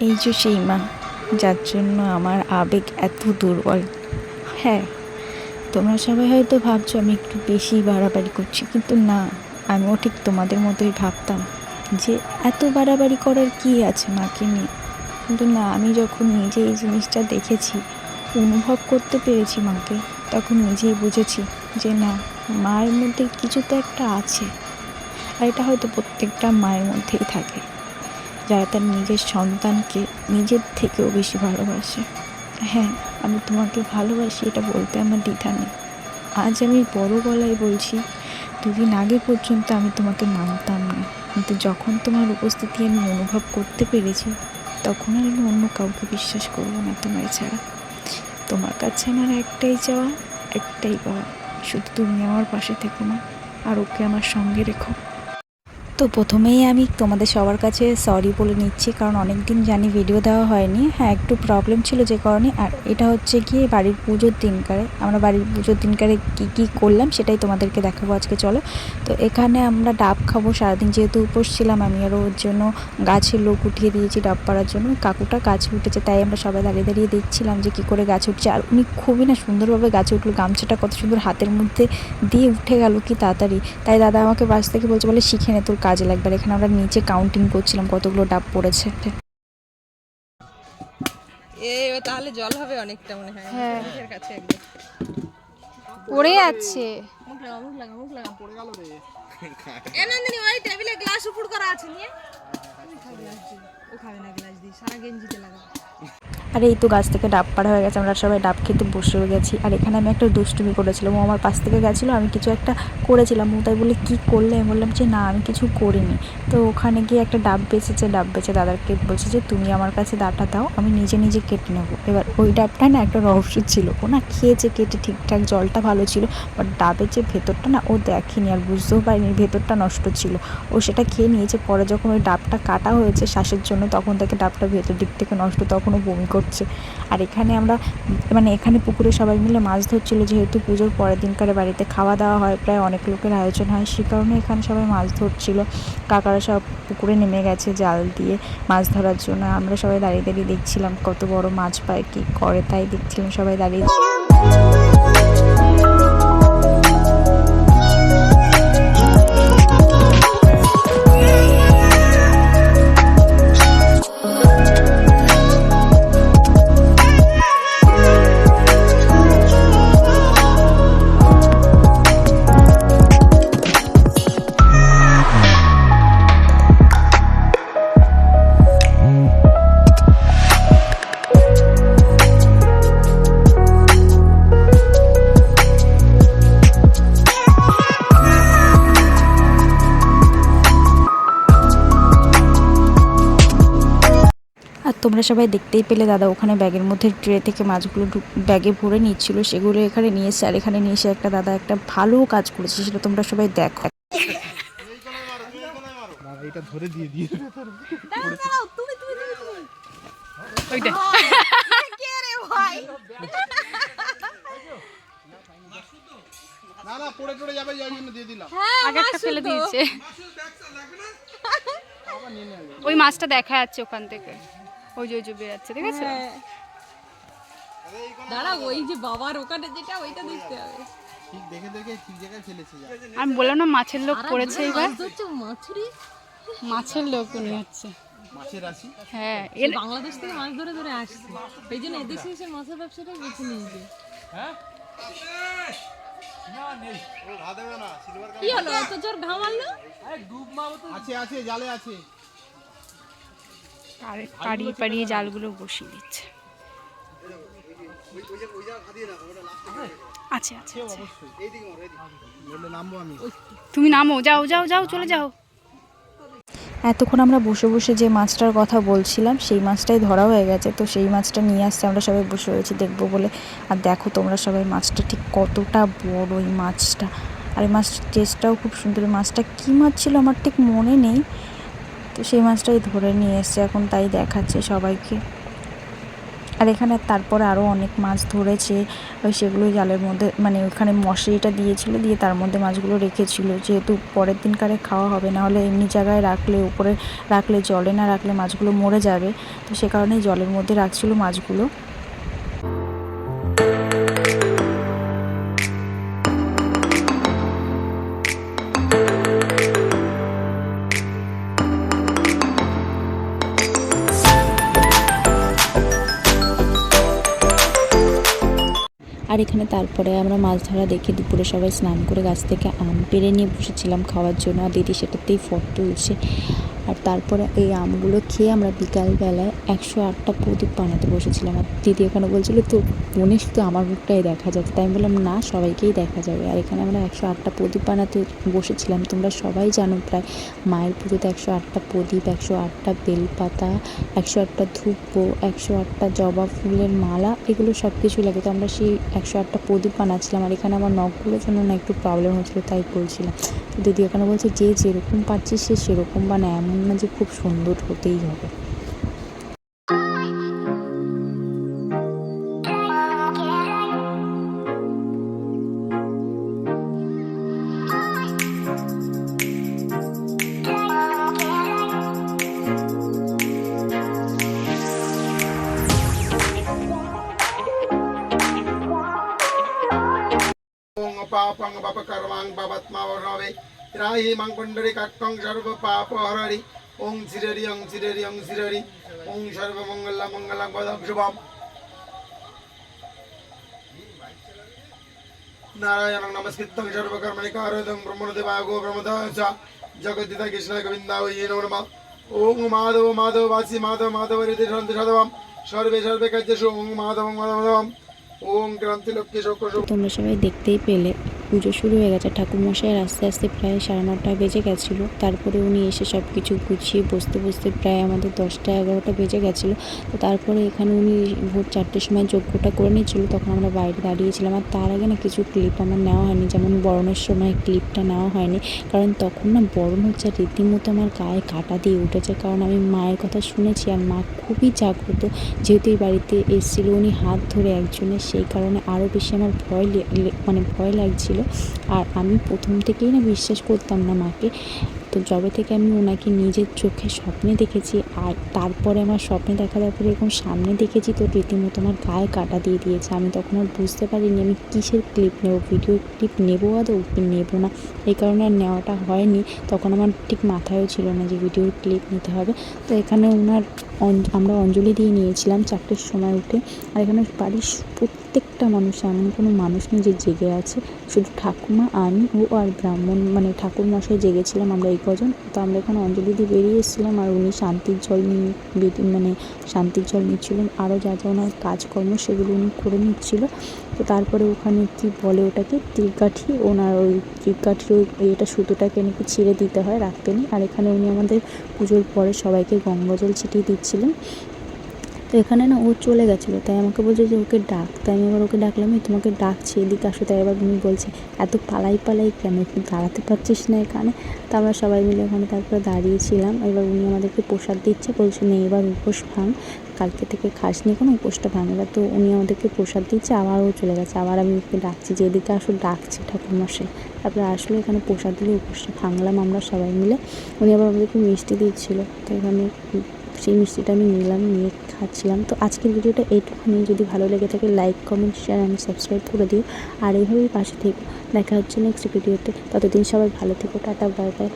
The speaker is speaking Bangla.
এই যে সেই মা, যার জন্য আমার আবেগ এত দুর্বল। হ্যাঁ তোমরা সবাই হয়তো ভাবছ আমি একটু বেশি বাড়াবাড়ি করছি, কিন্তু না, আমিও ঠিক তোমাদের মতোই ভাবতাম যে এত বাড়াবাড়ি করার কি আছে মাকে নিয়ে? কিন্তু না, আমি যখন নিজে এই জিনিসটা দেখেছি, অনুভব করতে পেরেছি মাকে, তখন নিজেই বুঝেছি যে না, মায়ের মধ্যে কিছু তো একটা আছে। আর এটা হয়তো প্রত্যেকটা মায়ের মধ্যেই থাকে। যারা তার নিজের সন্তানকে নিজের থেকেও বেশি ভালোবাসে। হ্যাঁ আমি তোমাকে ভালোবাসি, এটা বলতে আমার দ্বিধা নেই। আজ আমি বড় গলায় বলছি, দুদিন আগে পর্যন্ত আমি তোমাকে মানতাম না। কিন্তু যখন তোমার উপস্থিতি আমি অনুভব করতে পেরেছি, তখন আর আমি অন্য কাউকে বিশ্বাস করব না তোমার ছাড়া। তোমার কাছে আমার একটাই চাওয়া, একটাই পাওয়া, শুধু তুমি আমার পাশে থেকো না আর ওকে আমার সঙ্গে রেখো। তো প্রথমেই আমি তোমাদের সবার কাছে সরি বলে নিচ্ছি, কারণ অনেক দিন জানি ভিডিও দেওয়া হয়নি। হ্যাঁ একটু প্রবলেম ছিল যে কারণে, আর এটা হচ্ছে গিয়ে বাড়ির পুজোর দিনকারে। আমরা বাড়ির পুজোর দিনকারে কী কী করলাম সেটাই তোমাদেরকে দেখাবো আজকে, চলো। তো এখানে আমরা ডাব খাব, সারাদিন যেহেতু উপোস ছিলাম, আমি আরও ওর জন্য গাছের লোক উঠিয়ে দিয়েছি ডাব পাড়ার জন্য। কাকুটা গাছ উঠেছে, তাই আমরা সবাই দাঁড়িয়ে দাঁড়িয়ে দেখছিলাম যে কী করে গাছ উঠছে। আর উনি খুবই না সুন্দরভাবে গাছে উঠল, গামছাটা কত সুন্দর হাতের মধ্যে দিয়ে উঠে গেল কি তাড়াতাড়ি। তাই দাদা আমাকে বাস থেকে বলছে, বলে, শিখে নে তোর কাজে লাগবে। এখানে আমরা নিচে কাউন্টিং করছিলাম কতগুলো ডাব পড়েছে। এ ও তাহলে জল হবে অনেকটা মনে হয়। হ্যাঁ। কাছে একদম। পড়ে যাচ্ছে। মুখ লাগা মুখ লাগা মুখ লাগা পড়ে গেল রে। এ নন্দিনী ওই টেবিলে গ্লাস উপর করা আছে নিয়ে। তুমি খাও গ্লাস দি ও খাবে না গ্লাস দি সারা গেঞ্জিতে লাগা আর এই তো গাছ থেকে ডাব পাড়া হয়ে গেছে, আমরা সবাই ডাব খেতে বসেও গেছি। আর এখানে আমি একটা দুষ্টুমি করেছিলাম, ও আমার পাশ থেকে গেছিল, আমি কিছু একটা করেছিলাম, ও তাই বলে, কী করলে? আমি বললাম যে, না, আমি কিছু করিনি। তো ওখানে গিয়ে একটা ডাব বেচেছে, ডাব বেচে দাদাকে বলছে যে, তুমি আমার কাছে দাটা দাও, আমি নিজে নিজে কেটে নেব। এবার ওই ডাবটা না একটা রহস্য ছিল, ও না খেয়েছে, কেটে ঠিকঠাক জলটা ভালো ছিল, বাট ডাবের যে ভেতরটা না, ও দেখেনি আর বুঝতেও পারিনি, ভেতরটা নষ্ট ছিল। ও সেটা খেয়ে নিয়েছে, পরে যখন ওই ডাবটা কাটা হয়েছে শ্বাসের জন্য, তখন তাকে ডাবটা ভেতর দিক থেকে নষ্ট, তখন ও বমি করছে। আর এখানে আমরা মানে এখানে পুকুরে সবাই মিলে মাছ ধরছিল, যেহেতু পুজোর পরের দিনকারে বাড়িতে খাওয়া দাওয়া হয়, প্রায় অনেক লোকের আয়োজন হয়, সে কারণে এখানে সবাই মাছ ধরছিল। কাকারা সব পুকুরে নেমে গেছে জাল দিয়ে মাছ ধরার জন্য। আমরা সবাই দাঁড়িয়ে দাঁড়িয়ে দেখছিলাম কত বড় মাছ পায়, কী করে তাই দেখছিলাম, সবাই দাঁড়িয়ে তোমরা সবাই দেখতেই পেলে দাদা ওখানে ব্যাগের মধ্যে ট্রে থেকে মাছগুলো ব্যাগে ভরে নিচ্ছিল। সেগুলো এখানে নিয়ে এসে আর এখানে নিয়ে এসে একটা দাদা একটা ভালো কাজ করেছে সেটা তোমরা সবাই দেখো। এটা ধরে দিয়ে দিয়ে ওইটা। না না পড়ে টড়ে যাবে যার জন্য দিয়ে দিলাম। আগে ফেলে দিয়েছে। ওই মাছটা দেখা যাচ্ছে ওখান থেকে। ওই যে ওই যে ঠিক আছে? দাঁড়া ওই যে বাবার ওখানে যেটা ওইটা দেখতে হবে। ঠিক দেখে দেখে ঠিক জায়গায় ফেলেছে আমি বললাম না মাছের লোক পড়েছে এবার মাছের লোক উনি হচ্ছে। মাছের রাশি হ্যাঁ এর বাংলাদেশ থেকে মাছ ধরে ধরে আসছে। এই জন্য এদেশে এসে মাছের ব্যবসাটাই বেছে নিয়েছে। কি হলো এত জোর ঘামালো আছে আছে জালে আছে। পাড়িয়ে পাড়িয়ে জালগুলো বসিয়ে দিচ্ছে। তুমি নামো যাও যাও যাও চলে যাও। এতক্ষণ আমরা বসে বসে যে মাছটার কথা বলছিলাম সেই মাছটাই ধরা হয়ে গেছে। তো সেই মাছটা নিয়ে আসছে আমরা সবাই বসে রয়েছি দেখব বলে। আর দেখো তোমরা সবাই মাছটা ঠিক কতটা বড় এই মাছটা। আর এই মাছটার টেস্টটাও খুব সুন্দর। মাছটা কী মাছ ছিল আমার ঠিক মনে নেই। তো সেই মাছটাই ধরে নিয়ে এসছে, এখন তাই দেখাচ্ছে সবাইকে। আর এখানে তারপরে আরও অনেক মাছ ধরেছে, ওই সেগুলো জালের মধ্যে মানে ওখানে মশারিটা দিয়েছিল, দিয়ে তার মধ্যে মাছগুলো রেখেছিল। যেহেতু পরের দিনকারে খাওয়া হবে, না হলে এমনি জায়গায় রাখলে, উপরে রাখলে, জলে না রাখলে মাছগুলো মরে যাবে। তো সে কারণেই জলের মধ্যে রাখছিল মাছগুলো। আর এখানে তারপরে আমরা মাছ ধরা দেখে দুপুরে সবাই স্নান করে গাছ থেকে আম পেরে নিয়ে বসেছিলাম খাওয়ার জন্য। আর দিদি সেটাতেই ফটো তুলছে। আর তারপরে এই আমগুলো খেয়ে আমরা বিকালবেলায় একশো আটটা প্রদীপ বানাতে বসেছিলাম। আর দিদি এখানে বলছিল তো মনে শুধু আমার মুখটাই দেখা যাচ্ছে। তাই আমি বললাম, না, সবাইকেই দেখা যাবে। আর এখানে আমরা একশো আটটা প্রদীপ বানাতে বসেছিলাম। তোমরা সবাই জানো প্রায় মায়ের পুজোতে একশো আটটা প্রদীপ, একশো আটটা বেলপাতা, একশো আটটা ধূপ, একশো আটটা জবা ফুলের মালা, এগুলো সব কিছু লাগে। তো আমরা সেই একশো আটটা প্রদীপ বানাচ্ছিলাম। আর এখানে আমার নখগুলোর জন্য না একটু প্রবলেম হচ্ছিল, তাই বলছিলাম। দিদি ওখানে বলছে, যে যেরকম পারছিস সে সেরকম বানা এমন না যে খুব সুন্দর হতেই হবে। পাপাত্মাবরাবে ত্রাহি মাং কুণ্ডরি কাট্টং সর্ব পাপ হররি ওং শ্রীহরি ওং শ্রীহরি ওং শ্রীহরি ওং সর্বমঙ্গল মঙ্গলং পদম শুভম নারায়ণং নমস্কৃত্যং সর্বকর্মণি কারোদং ব্রহ্মণদেবায় গো ব্রহ্মদাচ জগদ্দিতা কৃষ্ণ গোবিন্দায় নমো নমঃ ওং মাধব মাধব বাসি মাধব মাধব হৃদি সন্তি সদবম সর্বে সর্বে কার্যেষু ওং মাধবং মাধব ওং ক্রান্তি লক্ষ্মী শোক তোমরা সবাই দেখতেই পেলে। পুজো শুরু হয়ে গেছে। ঠাকুরমশাইয়ের আস্তে আস্তে প্রায় সাড়ে নটা বেজে গেছিল। তারপরে উনি এসে সব কিছু গুছিয়ে বসতে বসতে প্রায় আমাদের দশটা এগারোটা বেজে গেছিল। তো তারপরে এখানে উনি ভোর চারটের সময় যজ্ঞটা করে নিচ্ছিল তখন আমরা বাইরে দাঁড়িয়েছিলাম আর তার আগে না কিছু ক্লিপ আমার নেওয়া হয়নি। যেমন বরণের সময় ক্লিপটা নেওয়া হয়নি। কারণ তখন না বরণ হচ্ছে রীতিমতো আমার গায়ে কাটা দিয়ে উঠেছে। কারণ আমি মায়ের কথা শুনেছি আর মা খুবই জাগ্রত। যেহেতু এই বাড়িতে এসেছিল উনি হাত ধরে একজনের, সেই কারণে আরও বেশি আমার ভয় মানে ভয় লাগছিল। আর আমি প্রথম থেকেই না বিশ্বাস করতাম না মাকে। তো যবে থেকে আমি ওনাকে নিজের চোখে স্বপ্নে দেখেছি, আর তারপরে আমার স্বপ্নে দেখা দেওয়ার পরে এরকম সামনে দেখেছি, তো রীতিমতো আমার গায়ে কাটা দিয়ে দিয়েছে। আমি তখন আর বুঝতে পারিনি আমি কিসের ক্লিপ নেব ভিডিও ক্লিপ নেব আদৌ কি নেব না? এই কারণে আর নেওয়াটা হয়নি। তখন আমার ঠিক মাথায়ও ছিল না যে ভিডিওর ক্লিপ নিতে হবে। তো এখানে ওনার আমরা অঞ্জলি দিয়ে নিয়েছিলাম চারটের সময় উঠে। আর এখানে বাড়ির প্রত্যেকটা মানুষ, এমন কোনো মানুষ নেই যে জেগে আছে। শুধু ঠাকুমা, আমি, ও আর ব্রাহ্মণ মানে ঠাকুর মশাই জেগেছিলাম আমরা এই কজন। তো আমরা এখানে অঞ্জলি দিয়ে বেরিয়ে এসেছিলাম আর উনি শান্তির জল নিয়ে মানে শান্তির জল নিচ্ছিলেন। আরও যা যা ওনার কাজকর্ম সেগুলো উনি করে নিচ্ছিল। তো তারপরে ওখানে কি বলে ওটাকে? তীরকাঠি, ওনার ওই তীরকাঠির ওই এটা সুতোটাকে নাকি ছিঁড়ে দিতে হয়, রাখতে নেই। আর এখানে উনি আমাদের পুজোর পরে সবাইকে গঙ্গাজল ছিটিয়ে দিচ্ছিলেন। তো এখানে না ও চলে গেছিল, তাই আমাকে বলছে যে ওকে ডাক। তাই আমি এবার ওকে ডাকলাম, এই, তোমাকে ডাকছি, এদিকে আসো। তাই এবার উনি বলছে, এত পালাই পালাই কেন? একটু দাঁড়াতে পারছিস না এখানে? তো আমরা সবাই মিলে ওখানে তারপরে দাঁড়িয়েছিলাম। এবার উনি আমাদেরকে প্রসাদ দিচ্ছে, বলছে, নে, এবার উপোস ভাঙ। কালকে থেকে খাস নি কোনো, উপোসটা ভাঙ। এবার তো উনি আমাদেরকে প্রসাদ দিচ্ছে আবারও চলে গেছে। আবার আমি ওকে ডাকছি যে, এদিকে আসো, ডাকছি ঠাকুরমশাই। তারপরে আসলে, এখানে প্রসাদ দিলে উপোসটা ভাঙলাম আমরা সবাই মিলে। উনি আবার আমাদেরকে মিষ্টি দিচ্ছিল। তো এখানে সেই মিষ্টিটা আমি নিলাম, নিয়ে খাচ্ছিলাম। তো আজকের ভিডিওটা এইটুকুনি। যদি ভালো লেগে থাকে like comment share and subscribe করে দিও। আর এইভাবেই পাশে থেকে। দেখা হচ্ছে নেক্সট ভিডিওতে ততদিন সবাই ভালো থেকো। Tata bye bye